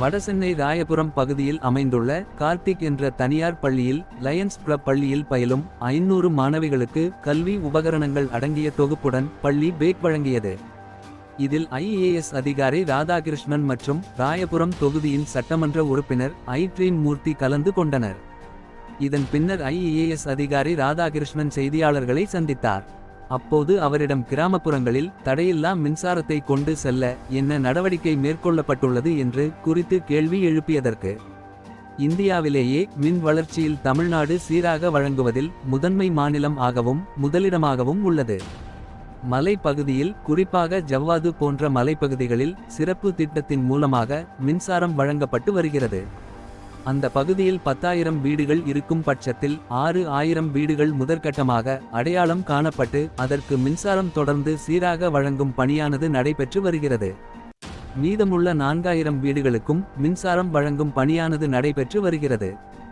வடசென்னை ராயபுரம் பகுதியில் அமைந்துள்ள கார்த்திக் என்ற தனியார் பள்ளியில் லயன்ஸ் கிளப் பள்ளியில் பயிலும் ஐநூறு மாணவிகளுக்கு கல்வி உபகரணங்கள் அடங்கிய தொகுப்புடன் பள்ளி பேக் வழங்கியது. இதில் ஐஏஎஸ் அதிகாரி ராதாகிருஷ்ணன் மற்றும் ராயபுரம் தொகுதியின் சட்டமன்ற உறுப்பினர் ஐட்ரீன் மூர்த்தி கலந்து கொண்டனர். இதன் பின்னர் ஐஏஎஸ் அதிகாரி ராதாகிருஷ்ணன் செய்தியாளர்களை சந்தித்தார். அப்போது அவரிடம் கிராமப்புறங்களில் தடையில்லா மின்சாரத்தை கொண்டு செல்ல என்ன நடவடிக்கை மேற்கொள்ளப்பட்டுள்ளது என்று குறித்து கேள்வி எழுப்பியதற்கு இந்தியாவிலேயே மின் வளர்ச்சியில் தமிழ்நாடு சீராக வழங்குவதில் முதன்மை மாநிலம் ஆகவும் முதலிடமாகவும் உள்ளது. மலைப்பகுதியில் குறிப்பாக ஜவ்வாது போன்ற மலைப்பகுதிகளில் சிறப்பு திட்டத்தின் மூலமாக மின்சாரம் வழங்கப்பட்டு வருகிறது. அந்த பகுதியில் பத்தாயிரம் வீடுகள் இருக்கும் பட்சத்தில் ஆறு ஆயிரம் வீடுகள் முதற்கட்டமாக அடையாளம் காணப்பட்டு அதற்கு மின்சாரம் தொடர்ந்து சீராக வழங்கும் பணியானது நடைபெற்று வருகிறது. மீதமுள்ள நான்காயிரம் வீடுகளுக்கும் மின்சாரம் வழங்கும் பணியானது நடைபெற்று வருகிறது.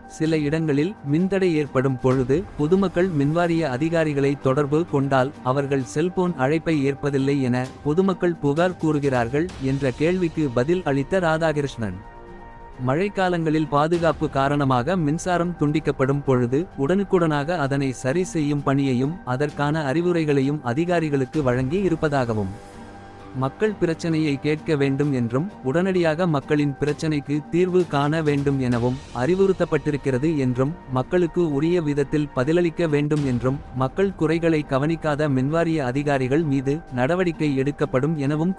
சில இடங்களில் மின்தடை ஏற்படும் பொழுது பொதுமக்கள் மின்வாரிய அதிகாரிகளை தொடர்பு கொண்டால் அவர்கள் செல்போன் அழைப்பை ஏற்பதில்லை என பொதுமக்கள் புகார் கூறுகிறார்கள் என்ற கேள்விக்கு பதில் அளித்த ராதாகிருஷ்ணன். மழைக்காலங்களில் பாதுகாப்பு காரணமாக மின்சாரம் துண்டிக்கப்படும் பொழுது உடனுக்குடனாக அதனை சரி செய்யும் பணியையும் அதற்கான அறிவுரைகளையும் அதிகாரிகளுக்கு வழங்கி இருப்பதாகவும் மக்கள் பிரச்சனையை கேட்க வேண்டும் என்றும் உடனடியாக மக்களின் பிரச்சனைக்கு தீர்வு காண வேண்டும் எனவும் அறிவுறுத்தப்பட்டிருக்கிறது என்றும் மக்களுக்கு உரிய விதத்தில் பதிலளிக்க வேண்டும் என்றும் மக்கள் குறைகளை கவனிக்காத மின்வாரிய அதிகாரிகள் மீது நடவடிக்கை எடுக்கப்படும் எனவும்